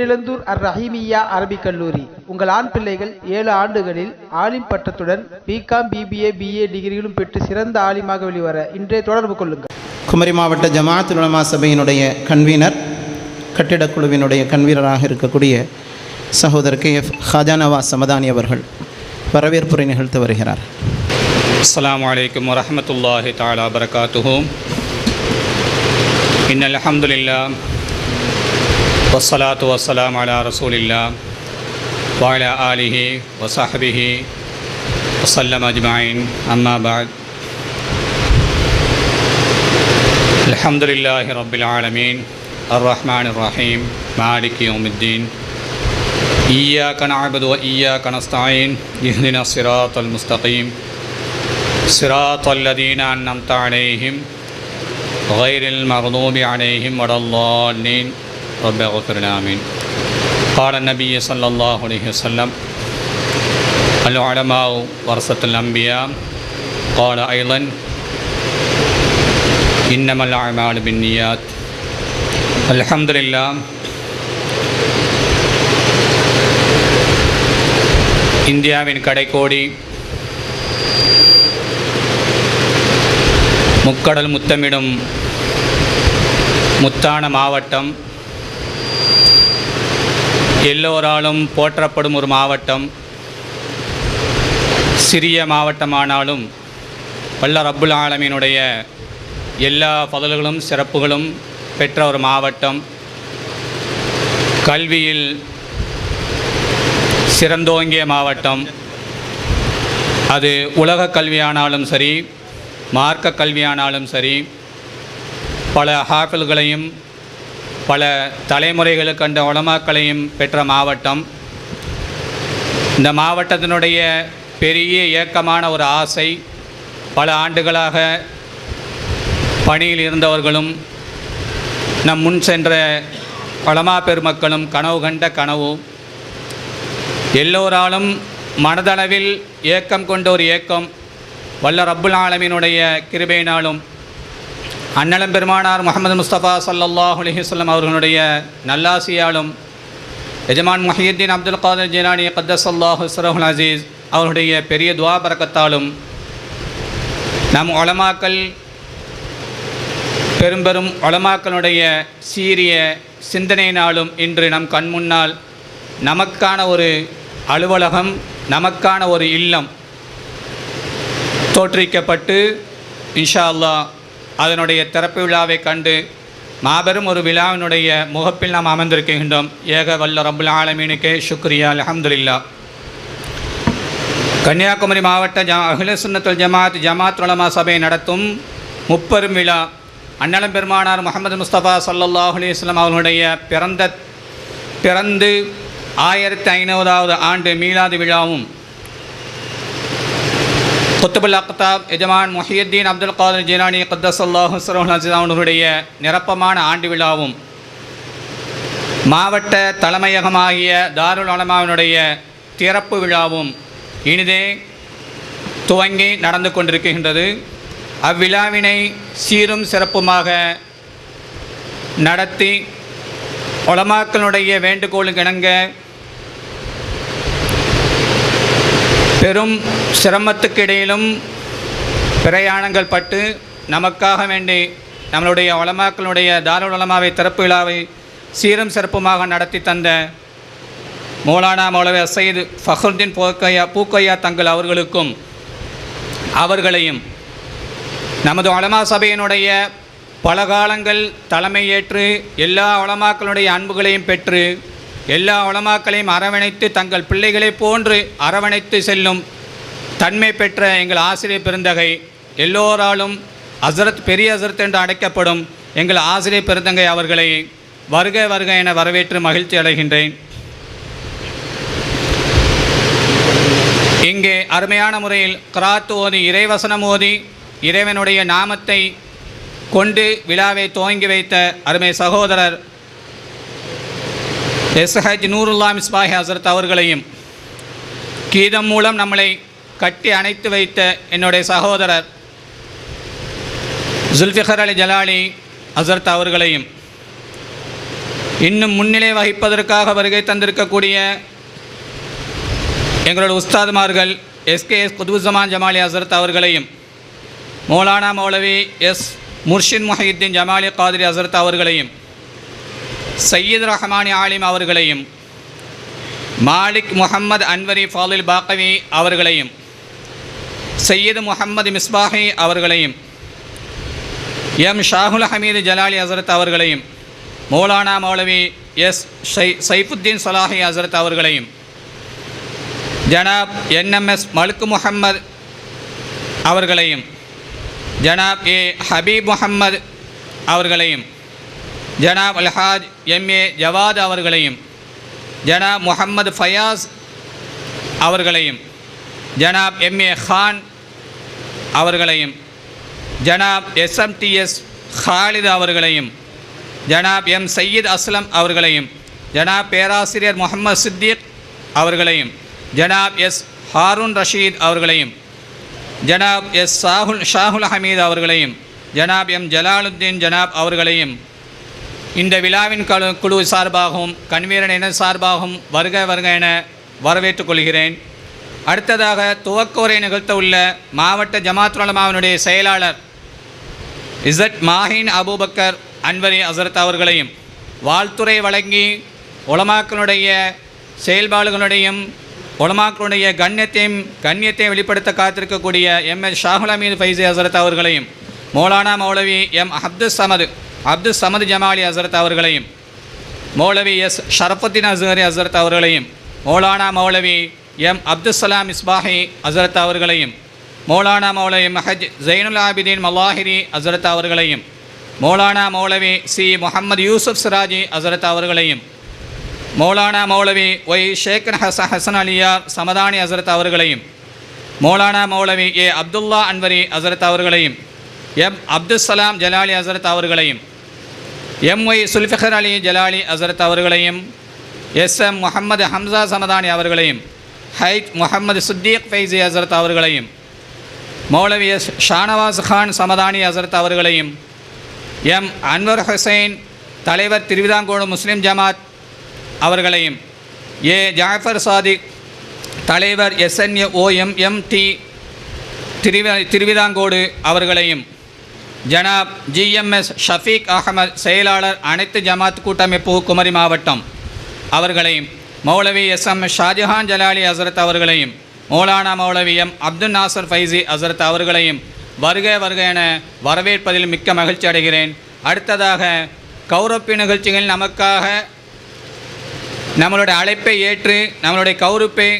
பேரிழந்தூர் அர் ரஹீமியா அரபிக் கல்லூரி. உங்கள் ஆண் பிள்ளைகள் ஏழு ஆண்டுகளில் ஆலிம் பட்டத்துடன் பிகாம் பிபிஏ பிஏ டிகிரிகளும் பெற்று சிறந்த ஆலிமாக வெளிவர இன்றைய தொடர்பு கொள்ளுங்கள். குமரி மாவட்ட ஜமாத் உலமா சபையினுடைய கன்வீனர் கட்டிடக்குழுவினுடைய கன்வீனராக இருக்கக்கூடிய சகோதரர் கே எஃப் ஹாஜானவா சமதானி அவர்கள் வரவேற்புரை நிகழ்த்து வருகிறார். அஸ்லாம் வலைக்கம் வரமத்துல்லாஹி தாலா பரகாத்துஹூம் இன்னல் அஹமதுல்லா والصلاة والسلام على رسول الله وعلى آله وصحبه وسلم أجمعين. أما بعد. الحمد لله رب العالمين. الرحمن الرحيم. مالك يوم الدين. إياك نعبد وإياك نستعين. اهدنا الصراط المستقيم. صراط الذين أنعمت عليهم غير المغضوب عليهم ولا الضالين. رب اغفر لنا آمين قال النبي صلى الله عليه وسلم العلماء ورثة الأنبياء قال أيضا إنما الأعمال بالنيات الحمد لله இந்தியாவின் கடைக்கோடி முக்கடல் முத்தமிடும் முத்தான மாவட்டம் எல்லோராலும் போற்றப்படும் ஒரு மாவட்டம் சிறிய மாவட்டமானாலும் வல்ல ரப்புல் ஆலமீனுடைய எல்லா பதல்களும் சிறப்புகளும் பெற்ற ஒரு மாவட்டம். கல்வியில் சிறந்தோங்கிய மாவட்டம். அது உலக கல்வியானாலும் சரி மார்க்க கல்வியானாலும் சரி பல ஹாஃபில்களையும் பல தலைமுறைகளுக்கு கண்ட உலமாக்களையும் பெற்ற மாவட்டம். இந்த மாவட்டத்தினுடைய பெரிய இயக்கமான ஒரு ஆசை பல ஆண்டுகளாக பணியில் இருந்தவர்களும் நம் முன் சென்ற பழமா பெருமக்களும் கனவு கண்ட கனவு. எல்லோராலும் மனதளவில் ஏக்கம் கொண்ட ஒரு ஏக்கம் வல்ல ரப்புல் ஆலமினுடைய கிருபையினாலும் அன்னலம் பெருமானார் முகமது முஸ்தபா சல்லல்லாஹ் அலிஹிஸ்லம் அவர்களுடைய நல்லாசியாலும் எஜமான் முஹியுத்தீன் அப்துல் காதர் ஜிலானி கத்தஸ் அல்லாஹு சரஹுல் அசீஸ் அவருடைய பெரிய துவா பறக்கத்தாலும் நம் ஒலமாக்கல் பெரும்பெரும் ஒலமாக்களுடைய சீரிய சிந்தனையினாலும் இன்று நம் கண் முன்னால் நமக்கான ஒரு அலுவலகம் நமக்கான ஒரு இல்லம் தோற்றுவிக்கப்பட்டு இன்ஷா அல்லாஹ் அதனுடைய திறப்பு விழாவை கண்டு மாபெரும் ஒரு விழாவினுடைய முகப்பில் நாம் அமர்ந்திருக்கின்றோம். ஏக வல்ல ரபுல் ஆலமீனுக்கே ஷுக்ரியா அலமதுல்லா கன்னியாகுமரி மாவட்ட ஜ அகில சுன்னத்துல் ஜமாத் ஜமாத் உலமா சபை நடத்தும் முப்பெரும் விழா. அன்னலம் பெருமானார் முகமது முஸ்தபா சல்லல்லாஹு அலிஸ்லாம் அவர்களுடைய பிறந்த பிறந்து ஆயிரத்தி ஐநூறாவது ஆண்டு மீலாது விழாவும் குத்துபுல் அக்தாப் எஜமான் முஹியுத்தீன் அப்துல் காதர் ஜிலானி கத்தசல்லாஹு அவர்களுடைய நிரப்பமான ஆண்டு விழாவும் மாவட்ட தலைமையகமாகிய தாருல் அலமாவினுடைய திறப்பு விழாவும் இனிதே துவங்கி நடந்து கொண்டிருக்கின்றது. அவ்விழாவினை சீரும் சிறப்புமாக நடத்தி உலமாக்களுடைய வேண்டுகோளுக்கு இணங்க பெரும் சிரமத்துக்கிடையிலும் பிரயாணங்கள் பட்டு நமக்காக வேண்டி நம்மளுடைய வளமாக்களுடைய தாருல் வளமாவை திறப்பு விழாவை சீரும் சிறப்புமாக நடத்தி தந்த மௌலானா மௌலவி சயீது ஃபஹருddin பூக்கையா பூக்கையா தங்கள் அவர்களுக்கும் அவர்களையும் நமது வளமா சபையினுடைய பல காலங்கள் தலைமையேற்று எல்லா வளமாக்களுடைய அன்புகளையும் பெற்று எல்லா உளமாக்களையும் அரவணைத்து தங்கள் பிள்ளைகளைப் போன்று அரவணைத்து செல்லும் தன்மை பெற்ற எங்கள் ஆசிரியர் பெருந்தகை எல்லோராலும் அசரத் பெரிய அசரத் என்று அழைக்கப்படும் எங்கள் ஆசிரியர் பெருந்தங்கை அவர்களை வருக வருக என வரவேற்று மகிழ்ச்சி அடைகின்றேன். இங்கே அருமையான முறையில் கிராத் ஓதி இறைவசனம் ஓதி இறைவனுடைய நாமத்தை கொண்டு விழாவை துவங்கி வைத்த அருமை சகோதரர் எஸ்ஹஜ் நூருல்லா மிஸ்பாஹி ஹசரத் அவர்களையும் கீதம் மூலம் நம்மளை கட்டி அணைத்து வைத்த என்னுடைய சகோதரர் ஜுல்ஃபிகர் அலி ஜலாலி ஹசரத் அவர்களையும் இன்னும் முன்னிலை வகிப்பதற்காக வருகை தந்திருக்கக்கூடிய எங்களோட உஸ்தாதுமார்கள் எஸ்கேஎஸ் குதுபுசமான் ஜமாலி ஹசரத் அவர்களையும் மௌலானா மௌலவி எஸ் முர்ஷின் முஹியுத்தீன் ஜமாலி காதிரி ஹசரத் அவர்களையும் சையீத் ரஹமானி ஆலிம் அவர்களையும் மாலிக் முகமது அன்வரி ஃபாலில் பாக்கவி அவர்களையும் சையீத் முகமது மிஸ்பாஹி அவர்களையும் எம் ஷாகுல் ஹமீது ஜலாலி ஹசரத் அவர்களையும் மௌலானா மௌலவி எஸ் ஷை சைஃபுத்தீன் சலாஹி ஹசரத் அவர்களையும் ஜனாப் என்எம்எஸ் மலுக்கு முஹம்மது அவர்களையும் ஜனாப் ஏ ஹபீப் முஹம்மது அவர்களையும் ஜனாப் அல்ஹாஜ் எம்ஏ ஜவாத் அவர்களையும் ஜனாப் முகமது ஃபயாஸ் அவர்களையும் ஜனாப் எம்ஏ ஹான் அவர்களையும் ஜனாப் எஸ்எம்டிஎஸ் ஹாலித் அவர்களையும் ஜனாப் எம். சையீத் அஸ்லம் அவர்களையும் ஜனாப் பேராசிரியர் முகமது சித்திக் அவர்களையும் ஜனாப் எஸ். ஹாரூன் ரஷீத் அவர்களையும் ஜனாப் எஸ். சாகுல் ஷாகுல் ஹமீத் அவர்களையும் ஜனாப் எம். ஜலாலுத்தீன் ஜனாப் அவர்களையும் இந்த விழாவின் கழு குழு சார்பாகவும் கன்வீரன் என சார்பாகவும் வருக வருக என வரவேற்றுக் கொள்கிறேன். அடுத்ததாக துவக்க உரை நிகழ்த்த உள்ள மாவட்ட ஜமாத்துலமாவினுடைய செயலாளர் இசட் மாஹின் அபூபக்கர் அன்வரி அசரத் அவர்களையும் வாழ்த்துறை வழங்கி உலமாக்களுடைய செயல்பாடுகளுடையும் உலமாக்களுடைய கண்ணியத்தையும் கண்ணியத்தையும் வெளிப்படுத்த காத்திருக்கக்கூடிய எம் எஸ் ஷாகுல் அமீது ஃபைசி அசரத் அவர்களையும் மௌலானா மௌலவி எம் அப்துல் சமது அப்துல் சமது ஜமாலி ஹசரத் அவர்களையும் மௌலவி எஸ் ஷரஃபுத்தீன் அஸ்ஹரி ஹசரத் அவர்களையும் மௌலானா மௌலவி எம் அப்துல் சலாம் இஸ்பாஹி ஹசரத் அவர்களையும் மௌலானா மௌலவி மஹஜ் ஜைனுல் ஆபிதீன் மல்லாஹிரி ஹசரத் அவர்களையும் மௌலானா மௌலவி சி முகமது யூசுப் சிராஜி ஹசரத் அவர்களையும் மௌலானா மௌலவி ஒய் ஷேக் ஹச ஹசன் அலியார் சமதானி ஹசரத் அவர்களையும் மௌலானா மௌலவி ஏ அப்துல்லா அன்வரி ஹசரத் அவர்களையும் எம் அப்துல் சலாம் ஜலாலி ஹசரத் அவர்களையும் எம் ஒய் சுல்ஃபிகர் அலி ஜலாலி அசரத் அவர்களையும் எஸ் எம் முகமது ஹம்சா சமதானி அவர்களையும் ஹைத் முகமது சுத்தீக் ஃபைசி அசரத் அவர்களையும் மௌலவி எஸ் ஷானவாஸ் கான் சமதானி அசரத் அவர்களையும் எம் அன்வர் ஹுசைன் தலைவர் திருவிதாங்கோடு முஸ்லீம் ஜமாத் அவர்களையும் ஏ ஜாஃபர் சாதிக் தலைவர் எஸ்என்ஏ ஓஎம் எம் டி திருவி திருவிதாங்கோடு அவர்களையும் ஜனாப் ஜிஎம்எஸ் ஷஃபீக் அகமது செயலாளர் அனைத்து ஜமாத் கூட்டமைப்பு குமரி மாவட்டம். அவர்களையும் மௌலவி எஸ் எம் ஷாஜஹான் ஜலாலி ஹசரத் அவர்களையும் மௌலானா மௌலவி எம் அப்துல் நாசர் ஃபைசி ஹசரத் அவர்களையும் வருக வருக என வரவேற்பதில் மிக்க மகிழ்ச்சி அடைகிறேன். அடுத்ததாக கௌரப்பி நிகழ்ச்சிகள் நமக்காக நம்மளுடைய அழைப்பை ஏற்று நம்மளுடைய கௌரப்பை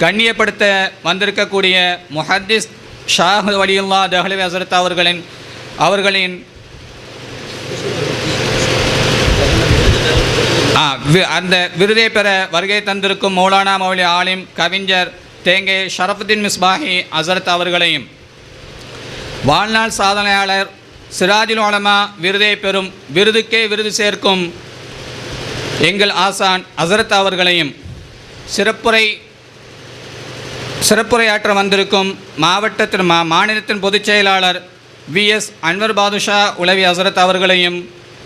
கண்ணியப்படுத்த வந்திருக்கக்கூடிய முஹத்திஸ் ஷாஹ் வலியுல்லா தஹ்லவி ஹசரத் அவர்களின் அவர்களின் ஆ வி- அந்த விருதை பெற வருகை தந்திருக்கும் மௌலானா மௌலி ஆலிம் கவிஞர் தேங்கை ஷரஃபுத்தீன் மிஸ்பாஹி அசரத் அவர்களையும். வாழ்நாள் சாதனையாளர் சிராஜில் உலமா விருதை பெறும் விருதுக்கே விருது சேர்க்கும் எங்கள் ஆசான் அசரத் அவர்களையும். சிறப்புரை சிறப்புரையாற்ற வந்திருக்கும் மாவட்டத்தின் மா மாநிலத்தின் பொதுச் செயலாளர் வி. எஸ். அன்வர் பாதுஷா உலவி ஹசரத் அவர்களையும்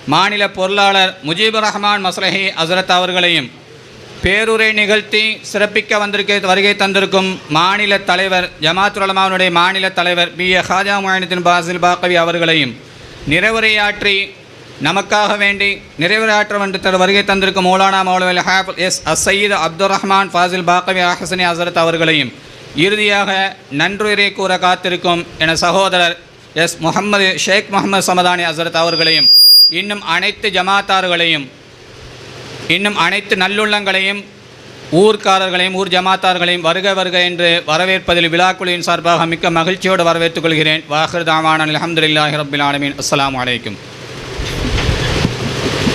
மாநில பொருளாளர் முஜீபுர் ரஹ்மான் மஸ்லஹி ஹசரத் அவர்களையும் பேருரை நிகழ்த்தி சிறப்பிக்க வந்திருக்க வருகை தந்திருக்கும் மாநில தலைவர் ஜமாத் உலமாவுடைய மாநில தலைவர் பி. ஏ. ஹாஜா முயனத்தின் பாசில் பாகவி அவர்களையும் நிறைவுரையாற்றி நமக்காக வேண்டி நிறைவுரையாற்ற வந்து தர் வருகை தந்திருக்கும் மௌலானா மௌலவில் ஹாப் எஸ். அசயீது அப்துல் ரஹ்மான் ஃபாசில் பாகவி அஹசனி ஹசரத் அவர்களையும் இறுதியாக நன்றுரை கூற காத்திருக்கும் என சகோதரர் எஸ் முகமது ஷேக் முகமது சமதானி ஹசரத் அவர்களையும் இன்னும் அனைத்து ஜமாத்தார்களையும் இன்னும் அனைத்து நல்லுள்ளங்களையும் ஊர்க்காரர்களையும் ஊர் ஜமாத்தார்களையும் வருக வருக என்று வரவேற்பதில் விழாக்குழுவின் சார்பாக மிக்க மகிழ்ச்சியோடு வரவேற்றுக் கொள்கிறேன். வாஹர் தாமான் அலமதுல்லாஹி ரபில் ஆலமின். அஸ்லாம் அலைக்கும்.